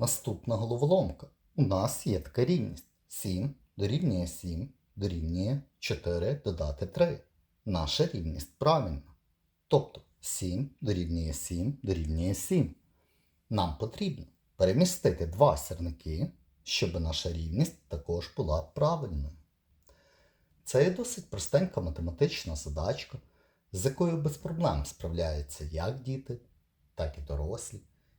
Наступна головоломка. У нас є така рівність. 7 дорівнює 7 дорівнює 4 додати 3. Наша рівність правильна. Тобто 7 дорівнює 7 дорівнює 7. Нам потрібно перемістити два сірники, щоб наша рівність також була правильною. Це є досить простенька математична задачка, з якою без проблем справляються як діти, так і дорослі.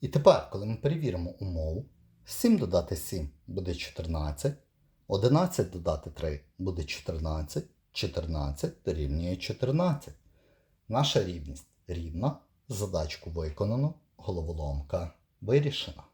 І тепер, коли ми перевіримо умову, 7 додати 7 буде 14, 11 додати 3 буде 14, 14 дорівнює 14. Наша рівність рівна, задачку виконано, головоломка вирішена.